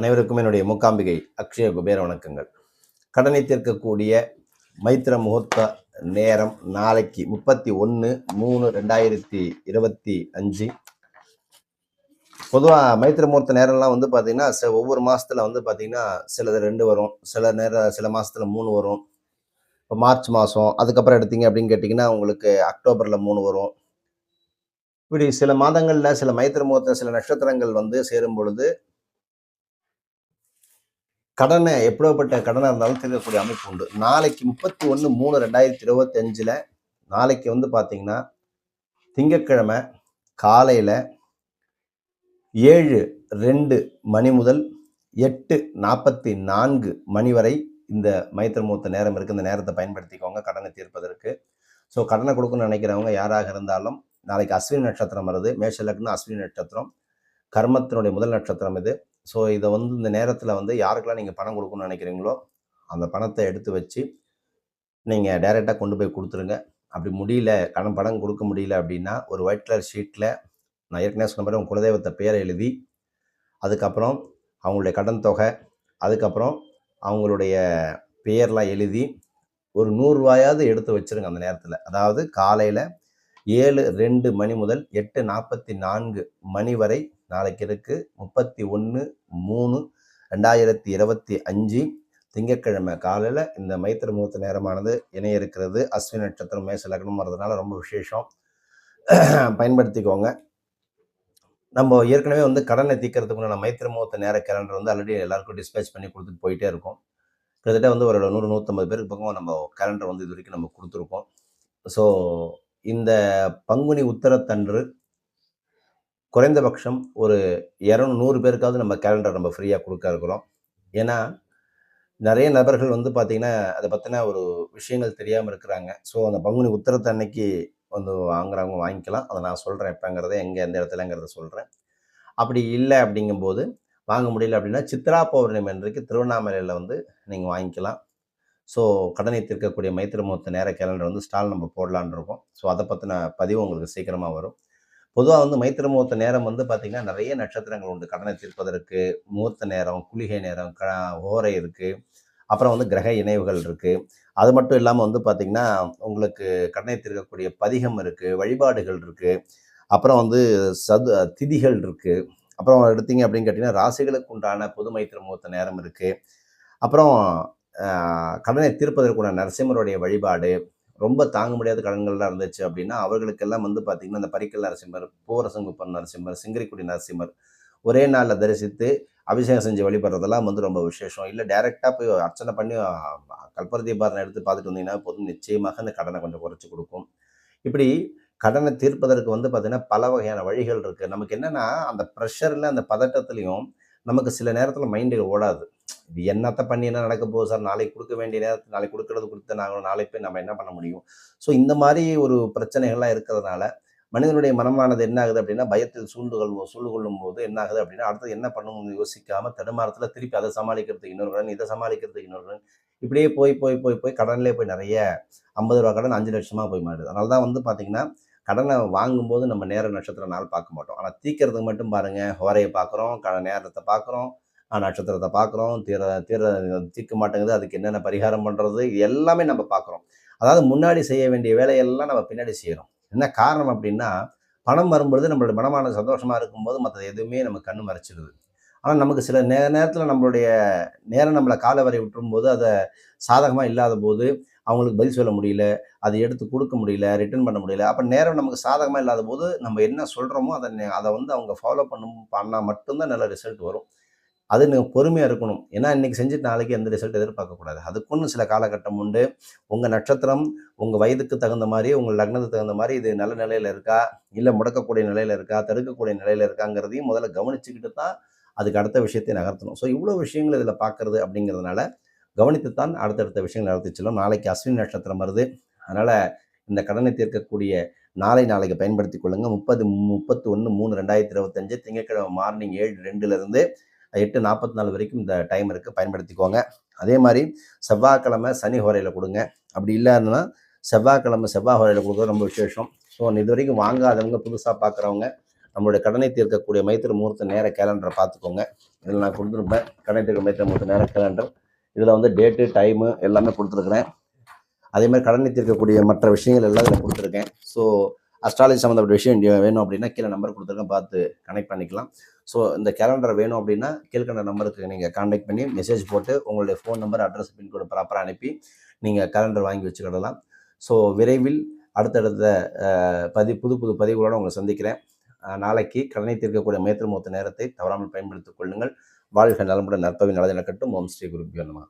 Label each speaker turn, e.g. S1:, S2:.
S1: அனைவருக்கும் என்னுடைய மூக்காம்பிகை அக்ஷய குபேர வணக்கங்கள். கடனை தீர்க்கக்கூடிய மைத்திர முகூர்த்த நேரம் நாளைக்கு முப்பத்தி ஒன்று மூணு ரெண்டாயிரத்தி இருபத்தி அஞ்சு. பொதுவாக மைத்திர முகூர்த்த நேரம்லாம் வந்து பார்த்தீங்கன்னா ச- ஒவ்வொரு மாதத்தில் வந்து பார்த்தீங்கன்னா சிலது ரெண்டு வரும் சில நேரம் சில மாதத்தில் மூணு வரும். இப்போ மார்ச் மாதம் அதுக்கப்புறம் எடுத்தீங்க அப்படின்னு கேட்டிங்கன்னா உங்களுக்கு அக்டோபரில் மூணு வரும். இப்படி சில மாதங்களில் சில மைத்திர முகூர்த்த சில நட்சத்திரங்கள் வந்து சேரும் பொழுது கடனை எப்படிப்பட்ட கடனாக இருந்தாலும் தீர்க்கக்கூடிய அமைப்பு உண்டு. நாளைக்கு முப்பத்தி ஒன்று மூணு ரெண்டாயிரத்தி இருபத்தஞ்சில் நாளைக்கு வந்து பார்த்தீங்கன்னா திங்கக்கிழமை காலையில் ஏழு ரெண்டு மணி முதல் எட்டு நாற்பத்தி நான்கு மணி வரை இந்த மைத்திர மூத்த நேரம் இருக்குது இந்த நேரத்தை பயன்படுத்திக்கோங்க. கடனை தீர்ப்பதற்கு. ஸோ கடனை கொடுக்கணும்னு நினைக்கிறவங்க யாராக இருந்தாலும் நாளைக்கு அஸ்வினி நட்சத்திரம் வருது. மேஷ லக்னம் அஸ்வினி நட்சத்திரம். கர்மத்தினுடைய முதல் நட்சத்திரம் இது. ஸோ இதை வந்து இந்த நேரத்தில் வந்து யாருக்கெல்லாம் நீங்கள் பணம் கொடுக்கணும்னு நினைக்கிறீங்களோ அந்த பணத்தை எடுத்து வச்சு நீங்கள் டைரெக்டாக கொண்டு போய் கொடுத்துருங்க. அப்படி முடியல கடன் பணம் கொடுக்க முடியல அப்படின்னா ஒரு ஒயிட் கலர் ஷீட்டில் நான் ஏற்கனவே சொன்ன மாதிரி உங்கள் குலதெய்வத்தை பேரை எழுதி அதுக்கப்புறம் அவங்களுடைய கடன் தொகை அதுக்கப்புறம் அவங்களுடைய பெயர்லாம் எழுதி ஒரு நூறுரூவாயாவது எடுத்து வச்சிருங்க அந்த நேரத்தில். அதாவது காலையில் ஏழு ரெண்டு மணி முதல் எட்டு நாற்பத்தி நான்கு மணி வரை நாளைக்கு இருக்கு. முப்பத்தி ஒன்று மூணு ரெண்டாயிரத்தி இருபத்தி அஞ்சு திங்கட்கிழமை காலையில் இந்த மைத்திர முகூர்த்த நேரமானது இணைய இருக்கிறது. அஸ்வினி நட்சத்திரம் மேச லக்னம்ங்கிறதுனால ரொம்ப விசேஷம். பயன்படுத்திக்கோங்க. நம்ம ஏற்கனவே வந்து கடனை தீர்க்கறதுக்குள்ள மைத்திர முகூர்த்த நேர கேலண்டர் வந்து ஆல்ரெடி எல்லாருக்கும் டிஸ்பேச் பண்ணி கொடுத்துட்டு போயிட்டே இருக்கோம். கிட்டத்தட்ட வந்து ஒரு நூறு நூற்றம்பது பேருக்கு பக்கம் நம்ம கேலண்டர் வந்து இது வரைக்கும் நம்ம கொடுத்துருக்கோம். ஸோ இந்த பங்குனி உத்தரத்தன்று குறைந்தபட்சம் ஒரு இரநூறு நூறு பேருக்காவது நம்ம கேலண்டர் நம்ம ஃப்ரீயாக கொடுக்க இருக்கிறோம். ஏன்னா நிறைய நபர்கள் வந்து பார்த்திங்கன்னா அதை பற்றின ஒரு விஷயங்கள் தெரியாமல் இருக்கிறாங்க. ஸோ அந்த பங்குனி உத்தரத்தை அன்னைக்கு வந்து வாங்குறவங்க வாங்கிக்கலாம். அதை நான் சொல்கிறேன் எப்போங்கிறத எங்கே எந்த இடத்துலங்கிறத சொல்கிறேன் அப்படி இல்லை அப்படிங்கும்போது வாங்க முடியல அப்படின்னா சித்ரா பௌர்ணமி அன்றைக்கு திருவண்ணாமலையில் வந்து நீங்கள் வாங்கிக்கலாம். ஸோ கடனை தீர்க்கக்கூடிய மைத்திர முகூர்த்த நேர கேலண்டர் வந்து ஸ்டால் நம்ம போடலான்னு இருக்கோம். ஸோ அதை பற்றின பதிவு உங்களுக்கு சீக்கிரமாக வரும். பொதுவாக வந்து மைத்திர முகூர்த்த நேரம் வந்து பார்த்திங்கன்னா நிறைய நட்சத்திரங்கள் உண்டு. கடனை தீர்ப்பதற்கு முகூர்த்த நேரம் குளிகை நேரம் க ஓரை இருக்குது அப்புறம் வந்து கிரக இணைவுகள் இருக்குது அது மட்டும் இல்லாமல் வந்து பார்த்திங்கன்னா உங்களுக்கு கடனை தீர்க்கக்கூடிய பதிகம் இருக்குது வழிபாடுகள் இருக்குது அப்புறம் வந்து சது திதிகள் இருக்குது அப்புறம் எடுத்தீங்க அப்படின்னு கேட்டிங்கன்னா ராசிகளுக்கு உண்டான பொது மைத்திர முகூர்த்த நேரம் இருக்குது அப்புறம் கடனை தீர்ப்பதற்குண்டான நரசிம்மருடைய வழிபாடு ரொம்ப தாங்க முடியாத கடன்கள்லாம் இருந்துச்சு அப்படின்னா அவர்களுக்கெல்லாம் வந்து பார்த்திங்கன்னா இந்த பரிக்கல் நரசிம்மர் பூரசங்குப்பன் நரசிம்மர் சிங்கரிக்குடி நரசிம்மர் ஒரே நாளில் தரிசித்து அபிஷேகம் செஞ்சு வழிபடுறதெல்லாம் வந்து ரொம்ப விசேஷம். இல்லை டைரெக்டாக போய் அர்ச்சனை பண்ணி கல்பர தீபாரணை எடுத்து பார்த்துட்டு வந்தீங்கன்னா போதும். நிச்சயமாக அந்த கடனை கொஞ்சம் குறைச்சி கொடுக்கும். இப்படி கடனை தீர்ப்பதற்கு வந்து பார்த்திங்கன்னா பல வகையான வழிகள் இருக்குது நமக்கு என்னென்னா அந்த ப்ரெஷரில் அந்த பதட்டத்துலேயும் நமக்கு சில நேரத்தில் மைண்டு ஓடாது. இது என்னத்தை பண்ணி என்ன நடக்க போகுது சார் நாளைக்கு கொடுக்க வேண்டிய நேரத்தில் நாளைக்கு கொடுக்கறது கொடுத்து நாங்களும் நாளைக்கு போய் நம்ம என்ன பண்ண முடியும்? ஸோ இந்த மாதிரி ஒரு பிரச்சனைகள்லாம் இருக்கிறதுனால மனிதனுடைய மனமானது என்ன ஆகுது அப்படின்னா பயத்தில் சூழ்ந்து கொள்வோம் சூழ்ந்து கொள்ளும் போது என்ன ஆகுது அப்படின்னா அடுத்தது என்ன பண்ணணும்னு யோசிக்காம தடுமாறத்தில் திருப்பி அதை சமாளிக்கிறதுக்கு இன்னொரு கடன் இதை சமாளிக்கிறதுக்கு இன்னொரு கடன். இப்படியே போய் போய் போய் போய் கடன்லேயே போய் நிறைய ஐம்பது ரூபா கடன் அஞ்சு லட்சமாக போய் மாறுது. அதனால தான் வந்து பார்த்தீங்கன்னா கடனை வாங்கும்போது நம்ம நேர நட்சத்திர நாள் பார்க்க மாட்டோம். ஆனால் தீக்கிறதுக்கு மட்டும் பாருங்கள் ஹோரையை பார்க்குறோம் க நேரத்தை பார்க்குறோம் நட்சத்திரத்தை பார்க்குறோம் தீர தீர தீர்க்க மாட்டேங்குது. அதுக்கு என்னென்ன பரிகாரம் பண்ணுறது இது எல்லாமே நம்ம பார்க்குறோம். அதாவது முன்னாடி செய்ய வேண்டிய வேலையெல்லாம் நம்ம பின்னாடி செய்கிறோம் என்ன காரணம் அப்படின்னா பணம் வரும்பொழுது நம்மளோட மனமான சந்தோஷமாக இருக்கும்போது மற்ற எதுவுமே நம்ம கண்ணு மறைச்சிடுது ஆனால் நமக்கு சில நே நேரத்தில் நம்மளுடைய நேரம் நம்மளை காலை வரை விட்டுரும்போது அதை சாதகமாக இல்லாத போது அவங்களுக்கு பதில் சொல்ல முடியல அதை எடுத்து கொடுக்க முடியல ரிட்டர்ன் பண்ண முடியல. அப்போ நேரம் நமக்கு சாதகமாக இல்லாத போது நம்ம என்ன சொல்கிறோமோ அதை அதை வந்து அவங்க ஃபாலோ பண்ணும் பண்ணால் மட்டும்தான் நல்ல ரிசல்ட் வரும். அது நீங்கள் பொறுமையாக இருக்கணும். ஏன்னா இன்னைக்கு செஞ்சுட்டு நாளைக்கு எந்த ரிசல்ட் எதிர்பார்க்கக்கூடாது. அதுக்குன்னு சில காலகட்டம் உண்டு. உங்கள் நட்சத்திரம் உங்கள் வயதுக்கு தகுந்த மாதிரி உங்கள் லக்னத்துக்கு தகுந்த மாதிரி இது நல்ல நிலையில் இருக்கா? இல்லை முடக்கக்கூடிய நிலையில் இருக்கா? தடுக்கக்கூடிய நிலையில் இருக்காங்கிறதையும் முதல்ல கவனிச்சுக்கிட்டு தான் அதுக்கு அடுத்த விஷயத்தை நகர்த்தணும். ஸோ இவ்வளோ விஷயங்கள் இதில் பார்க்கறது அப்படிங்கிறதுனால கவனித்துத்தான் அடுத்தடுத்த விஷயங்கள் நடத்தி செல்லும். நாளைக்கு அஸ்வினி நட்சத்திரம் வருது. அதனால் இந்த கடனை தீர்க்கக்கூடிய நாளை நாளைக்கு பயன்படுத்தி கொள்ளுங்கள் முப்பது முப்பத்தி ஒன்று மூணு ரெண்டாயிரத்தி இருபத்தஞ்சு திங்கட்கிழமை மார்னிங் ஏழு ரெண்டுலேருந்து எட்டு நாற்பத்தி நாலு வரைக்கும் இந்த டைம் இருக்குது பயன்படுத்திக்கோங்க. அதே மாதிரி செவ்வாய்க்கிழமை சனி ஹோரையில் கொடுங்க. அப்படி இல்லைன்னா செவ்வாய்க்கிழமை செவ்வாய் ஹோரையில் கொடுக்குறது ரொம்ப விசேஷம். ஸோ இது வரைக்கும் வாங்காதவங்க புதுசாக பார்க்குறவங்க நம்மளுடைய கடனை தீர்க்கக்கூடிய மைத்திர முகூர்த்த நேர கேலண்டரை பார்த்துக்கோங்க. இதில் நான் கொடுத்துருப்பேன். கடனை தீர்க்க மைத்திர முகூர்த்த நேர கேலண்டர் இதில் வந்து டேட்டு டைமு எல்லாமே கொடுத்துருக்குறேன். அதே மாதிரி கடனை தீர்க்கக்கூடிய மற்ற விஷயங்கள் எல்லாம் இதில் கொடுத்துருக்கேன். ஸோ அஸ்ட்ராலஜி சம்மந்தப்பட்ட விஷயம் வேணும் அப்படின்னா கீழே நம்பர் கொடுத்துருக்கேன். பார்த்து கனெக்ட் பண்ணிக்கலாம். ஸோ இந்த கேலண்டர் வேணும் அப்படின்னா கீழ்கண்ட நம்பருக்கு நீங்கள் காண்டாக்ட் பண்ணி மெசேஜ் போட்டு உங்களுடைய ஃபோன் நம்பர் அட்ரஸ் பின்கோடு ப்ராப்பராக அனுப்பி நீங்கள் கேலண்டர் வாங்கி வச்சுக்கிடலாம். ஸோ விரைவில் அடுத்தடுத்த பதி புது புது பதிவுகளோடு உங்களை சந்திக்கிறேன். நாளைக்கு கடனை தீர்க்கக்கூடிய மேத்திரமூத்த நேரத்தை தவறாமல் பயன்படுத்திக் கொள்ளுங்கள். வாழ்க நலமுடன் நற்பவி நலதின கட்டும் ஓம் ஸ்ரீ குருப்பியோ நம்ம